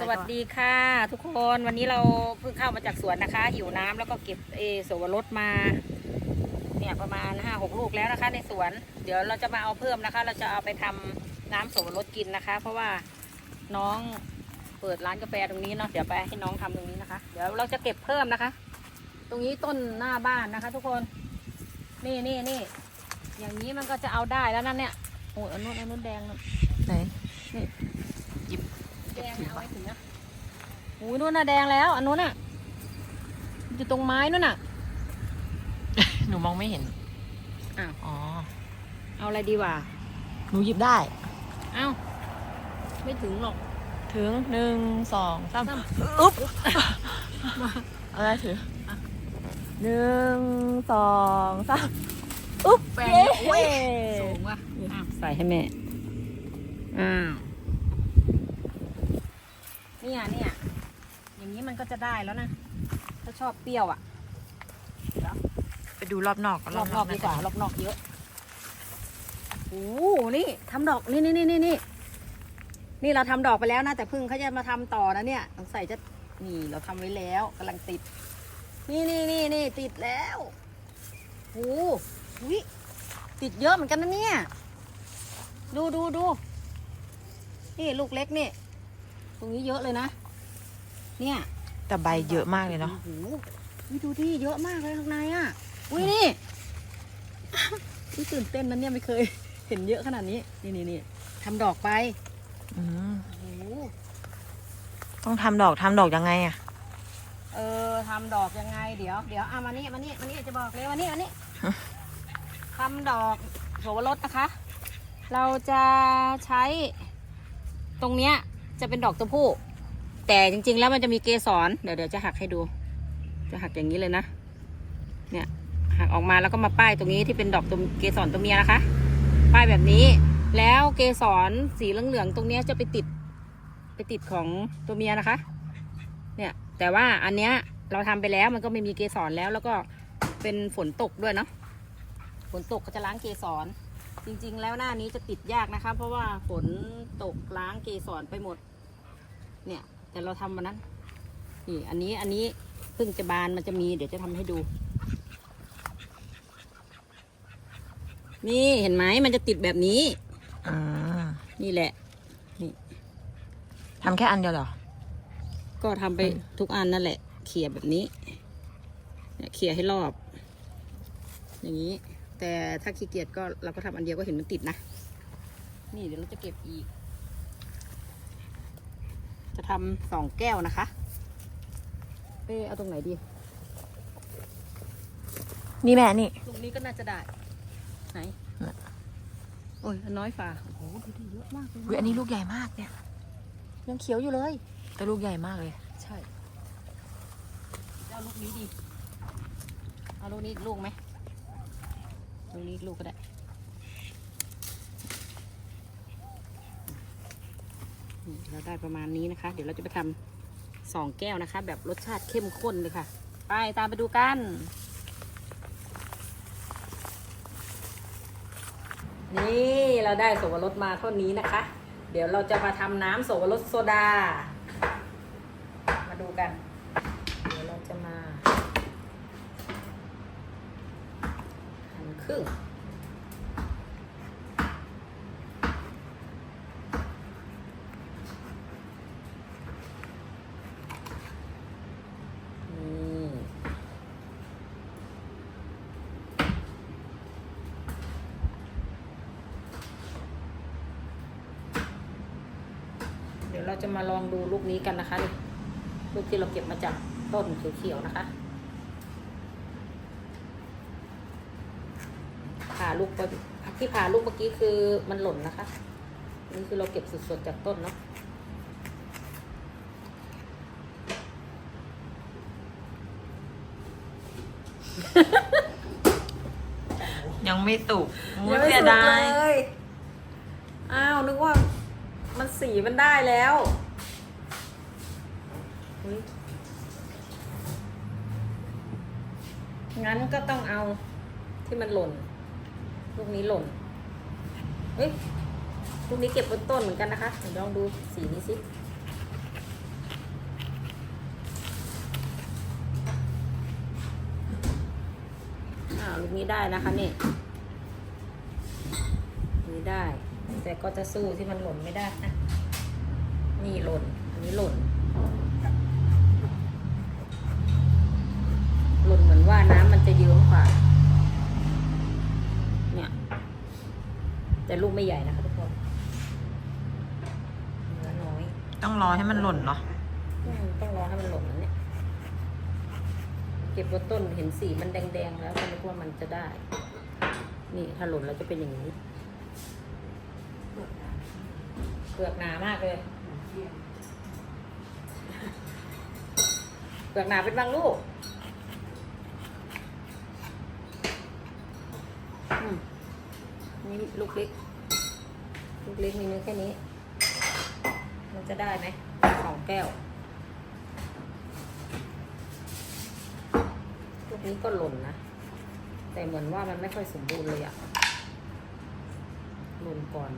สวัสดีค่ะ ทุกคนวันนี้เราเพิ่งเข้ามาจากสวนนะคะ หิวน้ำแล้วก็เก็บเอสวรสมา เนี่ยประมาณห้าหกลูกแล้วนะคะ ในสวน เดี๋ยวเราจะมาเอาเพิ่มนะคะ เราจะเอาไปทำน้ำสวรสกินนะคะ เพราะว่าน้องเปิดร้านกาแฟตรงนี้เนาะเดี๋ยวไปให้น้องทำตรงนี้นะคะ เดี๋ยวเราจะเก็บเพิ่มนะคะ ตรงนี้ต้นหน้าบ้านนะคะ ทุกคนนี่นี่นี่อย่างนี้มันก็จะเอาได้แล้วนั่นเนี่ยโอ้ยอันนู้นอันนู้นแดงนู่นไหน แดงเนี่ยเอาไว้ถึงนะโอ้ยนู่นน่ะแดงแล้วอันนู้นน่ะอยู่ตรงไม้นู่นน่ะ หนูมองไม่เห็นอ้าว อ๋อ เอาอะไรดีวะหนูหยิบได้ เอ้าไม่ถึงหรอกถึงหนึ่งสองสามสามอุ๊บอะไรถือหนึ่งสองสามอุ๊บแปลงเย้โอ้ยสูงว่ะอ้าวใส่ให้แม่ อ้าว เนี่ยเนี่ยอย่างนี้มันก็จะได้แล้วนะถ้าชอบเปรี้ยวอะไปดูรอบนอกรอบนอกดีกว่ารอบนอกเยอะโอ้โหนี่ทำดอกนี่นี่นี่นี่นี่นี่เราทำดอกไปแล้วนะแต่พึ่งเขาจะมาทำต่อนะเนี่ยสงสัยจะนี่เราทำไว้แล้วกำลังติด นี่นี่นี่นี่ติดแล้วโอ้โหอุ๊ยติดเยอะเหมือนกันนะเนี่ย ดูดูดูนี่ลูกเล็กนี่ ตรงนี้เยอะเลยนะ เนี่ยแต่ใบเยอะมากเลยเนาะโอ้โหนี่ดูที่เยอะมากเลยข้างในอะ อุ้ยนี่นี่ตื่นเต้นนะเนี่ยไม่เคย เห็นเยอะขนาดนี้ นี่นี่นี่ทำดอกไป อืมโอ้โห ต้องทำดอกทำดอกยังไงอะเออทำดอกยังไงเดี๋ยวเดี๋ยวเอามานี่มานี่มานี่จะบอกเลยมานี่มานี่ทำดอกโสวรสนะคะ เราจะใช้ตรงเนี้ย จะเป็นดอกตัวผู้ แต่จริง ๆ แล้วมันจะมีเกสรเดี๋ยวเดี๋ยวจะหักให้ดู จะหักอย่างนี้เลยนะ เนี่ยหักออกมาแล้วก็มาป้ายตรงนี้ที่เป็นดอกตัวเกสรตัวเมียนะคะ ป้ายแบบนี้ แล้วเกสรสีเหลืองๆตรงนี้จะไปติด ไปติดของตัวเมียนะคะ เนี่ย แต่ว่าอันเนี้ยเราทำไปแล้วมันก็ไม่มีเกสรแล้วแล้วก็เป็นฝนตกด้วยเนาะฝนตกก็จะล้างเกสร จริงๆ แล้วหน้านี้จะติดยากนะคะ เพราะว่าฝนตกล้างเกสรไปหมด เนี่ย แต่เราทำวันนั้น นี่ อันนี้ อันนี้เพิ่งจะบานมันจะมี เดี๋ยวจะทำให้ดู นี่เห็นไหมมันจะติดแบบนี้ อ่านี่แหละ ทำแค่อันเดียวเหรอ ก็ทำไปทุกอันนั่นแหละ เขี่ยแบบนี้ เนี่ยเขี่ยให้รอบ อย่างนี้ แต่ถ้าขี้เกียจก็เราก็ทำอันเดียวก็เห็นมันติดนะ นี่เดี๋ยวเราจะเก็บอีก จะทำสองแก้วนะคะเอ๊ะเอาตรงไหนดี นี่แม่นี่ตรงนี้ก็น่าจะได้ ไหนน่ะโอ้ยอันน้อยฝ่าโอ้โหดูดิเยอะมากเลยอุ๊ยอันนี้ลูกใหญ่มากเนี่ย ยังเขียวอยู่เลย แต่ลูกใหญ่มากเลย ใช่จะเอาลูกนี้ดี เอาลูกนี้อีกลูกไหม ลูนี้ลูกก็ได้เราได้ประมาณนี้นะคะ เดี๋ยวเราจะไปทำสองแก้วนะคะ แบบรสชาติเข้มข้นเลยค่ะ ไปตามไปดูกัน นี่เราได้โสวรสมาเท่านี้นะคะ เดี๋ยวเราจะมาทำน้ำโสวรสโซดา มาดูกัน เดี๋ยวเราจะมาหั่นครึ่ง นี่เดี๋ยวเรา จะมาลองดูลูกนี้กันนะคะนี่ลูกที่เราเก็บมาจากต้นเขียวๆนะคะผ่าลูกไปที่ผ่าลูกเมื่อกี้คือมันหล่นนะคะ นี่คือเราเก็บสดๆจากต้นเนาะยังไม่สุกยังไม่สุกเลยอ้าว นึกว่ามัน สีมันได้แล้วงั้นก็ต้องเอาที่มันหล่น ลูกนี้หล่นเฮ้ยลูกนี้เก็บบนต้นเหมือนกันนะคะเดี๋ยวลองดูสีนี้สิลูกนี้ได้นะคะนี่นี่ได้ แต่ก็จะสู้ที่มันหล่นไม่ได้นะนี่หล่น อันนี้หล่น หล่นเหมือนว่าน้ำมันจะเยิ้มกว่า เนี่ย แต่ลูกไม่ใหญ่นะคะทุกคนเนื้อน้อย ต้องรอให้มันหล่นเหรออืมต้องรอให้มันหล่นนะเนี่ย เก็บบนต้นเห็นสีมันแดงๆแล้วก็นึกว่ามันจะได้ นี่ถ้าหล่นแล้วจะเป็นอย่างนี้ เปลือกหนามากเลยเปลือกหนาเป็นบางลูกอืมนี่ลูกเล็ก ลูกเล็กมีเนื้อแค่นี้ มันจะได้ไหมสองแก้วลูกนี้ก็หล่นนะ แต่เหมือนว่ามันไม่ค่อยสมบูรณ์เลยอะหล่นก่อน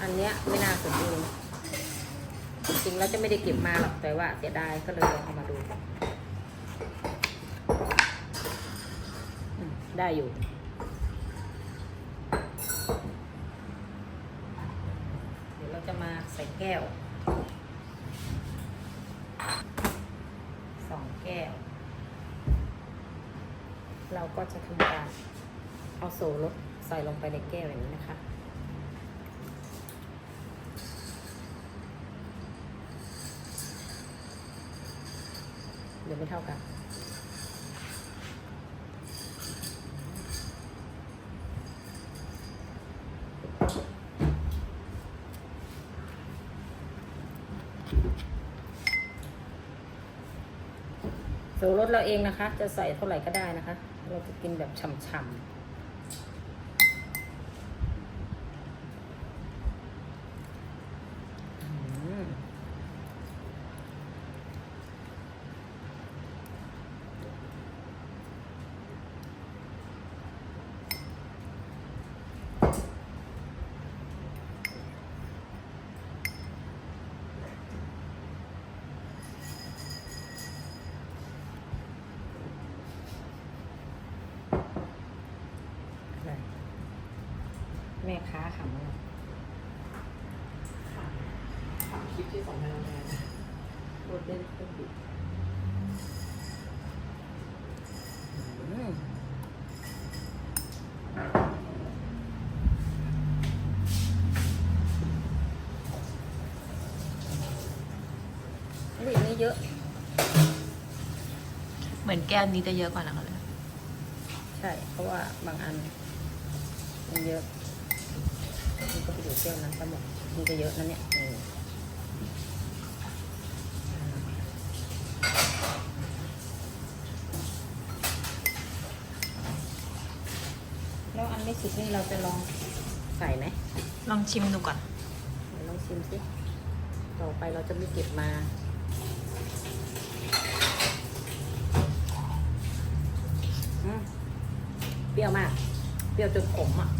อันเนี้ยไม่น่าสมบูรณ์จริงๆแล้วจะไม่ได้เก็บมาหรอกแต่ว่าเสียดายก็เลยลองเอามาดู ได้อยู่เดี๋ยวเราจะมาใส่แก้วสองแก้ว เราก็จะทำการเอาโซลด ใส่ลงไปในแก้วอย่างนี้นะคะ เดี๋ยวไม่เท่ากันโซรสเราเองนะคะ จะใส่เท่าไหร่ก็ได้นะคะ เราจะกินแบบฉ่ำๆอืมอะไรแม่ค้าขำอะไร คลิปที่สองพันแมน รสเด่นรสดีอืมนี่ไม่ เยอะ เหมือนแก้วนี้จะเยอะกว่านะคะเลยใช่ เพราะว่าบางอัน มันเยอะนี่ก็ไปอยู่เที่ยวนั้นทั้งหมดนี่ก็เยอะนะเนี่ยเออแล้วอันไม่สุกนี่เราจะลองใส่ไหมลองชิมดูก่อนไหนลองชิมสิ ต่อไปเราจะไม่เก็บมาอืมเป รี้ยวมาก เปรี้ยวจนขมอะ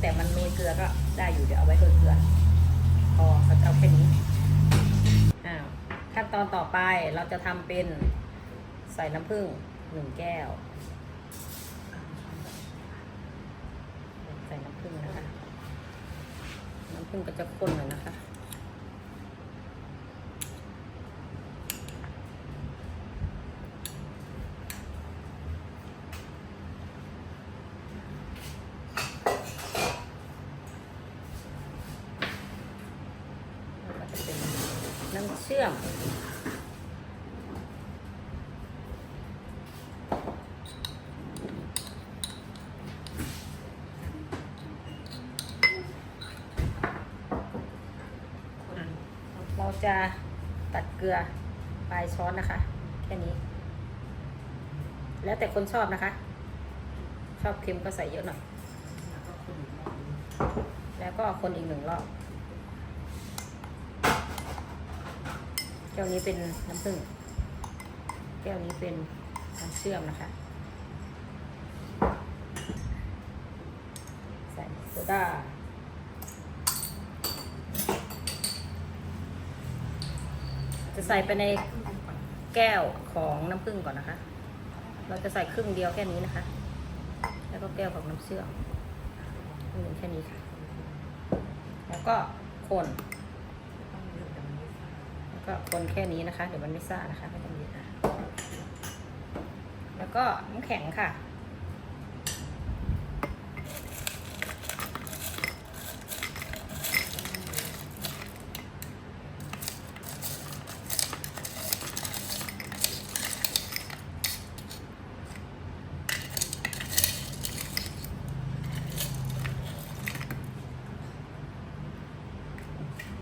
แต่มันโรยเกลือก็ได้อยู่เดี๋ยวเอาไว้โรยเกลือพอเราจะเอาแค่นี้อ้าวขั้นตอนต่อไปเราจะทำเป็นใส่น้ำผึ้งหนึ่งแก้ว ใส่น้ำผึ้งนะคะ น้ำผึ้งก็จะข้นหน่อยนะคะ แล้วก็จะเป็นน้ำเชื่อม เรา จะตัดเกลือปลายช้อนนะคะ แค่นี้ แล้วแต่คนชอบนะคะ ชอบเค็มก็ใส่เยอะหน่อย แล้วก็คนอีกหนึ่งรอบแก้วนี้เป็นน้ำผึ้งแก้วนี้เป็นน้ำเชื่อมนะคะ ใส่โซดา จะ ใส่ไปในแก้วของน้ำผึ้งก่อนนะคะ เราจะใส่ครึ่งเดียวแค่นี้นะคะ แล้วก็แก้วของน้ำเชื่อมครึ่งหนึ่งแค่นี้ค่ะ แล้วก็คนแล้วก็คนแค่นี้นะคะ เดี๋ยวมันไม่ซ่านะคะไม่ต้องเยอะนะแล้วก็น้ำแข็งค่ะ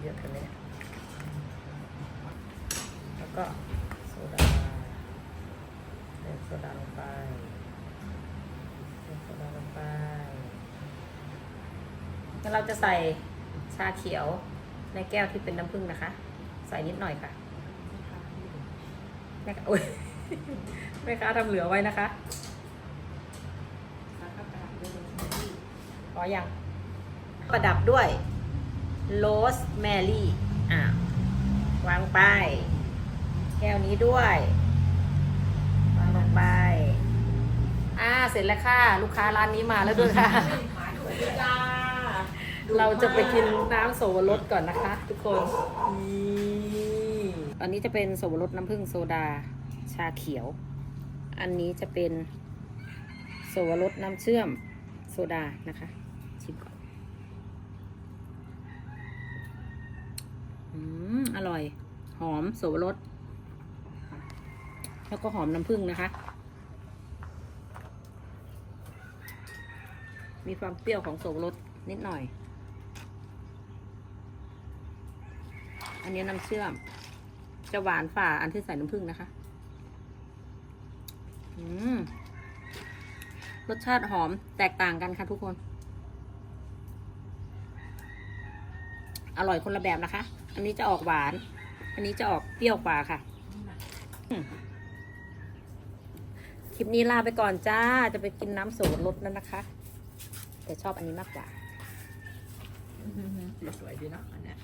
เยอะกันเลยเนี่ยแล้วก็โซดาเติมโซดาลงไปเติมโซดาลงไป งั้นเราจะใส่ชาเขียวในแก้วที่เป็นน้ำผึ้งนะคะ ใส่นิดหน่อยค่ะแม่ค้าโอ้ยแม่ค้าทำเหลือไว้นะคะพอยังประดับด้วยโรสแมรี่อะวางไป แก้วนี้ด้วย วางลงไป อ่า เสร็จแล้วค่ะ ลูกค้าร้านนี้มาแล้วด้วยค่ะ เราจะไปกินน้ำโสวรสก่อนนะคะ ทุกคนนี่อันนี้จะเป็นโสวรสน้ำผึ้งโซดาชาเขียว อันนี้จะเป็นโสวรสน้ำเชื่อมโซดานะคะชิมก่อนอืมอร่อย หอมโสวรสแล้วก็หอมน้ำผึ้งนะคะ มีความเปรี้ยวของโสวรสนิดหน่อย อันนี้น้ำเชื่อม จะหวานฝ่าอันที่ใส่น้ำผึ้งนะคะ อืม รสชาติหอมแตกต่างกันค่ะทุกคน อร่อยคนละแบบนะคะ อันนี้จะออกหวาน อันนี้จะออกเปรี้ยวกว่าค่ะคลิปนี้ลาไปก่อนจ้า จะไปกินน้ำโสดรสนั่นนะคะ แต่ชอบอันนี้มากกว่าสวยดีเนาะอันเนี้ย